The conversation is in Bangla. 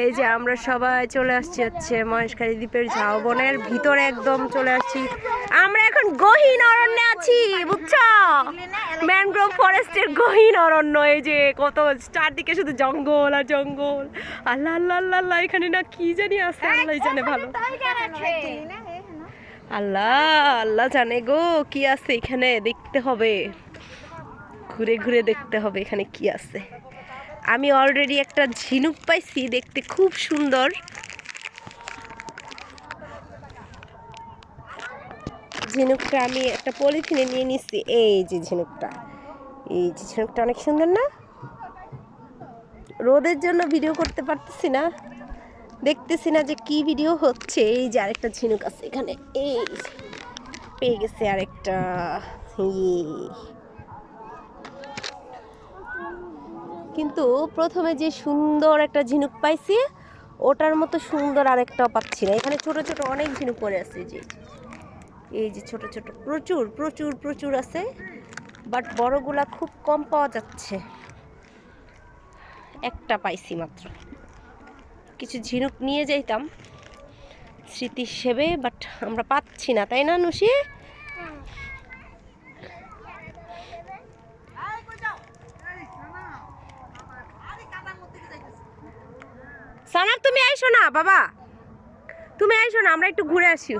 এই যে আমরা সবাই চলে আসছি হচ্ছে মহেশকারী দ্বীপের ঝাউবনের ভিতরে একদম চলে আসছি। আমরা এখন গহীন অরণ্যে আছি বুঝছ? ম্যানগ্রোভ ফরেস্টের গহীন অরণ্য এই যে কত চারদিকে শুধু জঙ্গল আর জঙ্গল। আল্লাহ আল্লাহ আল্লাহ আল্লাহ এখানে না কি জানি আছে আল্লাহ জানে ভালো। আল্লাহ আল্লাহ জানে গো কি আছে এখানে? দেখতে হবে। ঘুরে ঘুরে দেখতে হবে এখানে কি আছে। আমি অলরেডি একটা ঝিনুক পাইছি, দেখতে খুব সুন্দর। ঝিনুকটা আমি একটা পলিথিনে নিয়ে নিচ্ছি এই যে ঝিনুকটা। এই যে ঝিনুকটা অনেক সুন্দর না? রোদের জন্য ভিডিও করতে পারতেছি না। দেখতেছি না যে কি ভিডিও হচ্ছে। এই যে আরেকটা ঝিনুক আছে এখানে, এই পেয়ে গেছে আরেকটা ইয়ে। কিন্তু প্রথমে যে সুন্দর একটা ঝিনুক পাইছি, ওটার মতো সুন্দর আরেকটাও পাচ্ছি না। এখানে ছোট ছোট অনেক ঝিনুক পড়ে আছে যে, এই যে। ছোট ছোট, প্রচুর প্রচুর প্রচুর আছে বাট বড়গুলা খুব কম পাওয়া যাচ্ছে। একটা পাইছি মাত্র। কিছু ঝিনুক নিয়ে যাইতাম স্মৃতি হিসেবে বাট আমরা পাচ্ছি না, তাই না, নুসি? সানাক তুমি আইসো না বাবা। তুমি আইসো না আমরা একটু ঘুরে আসি।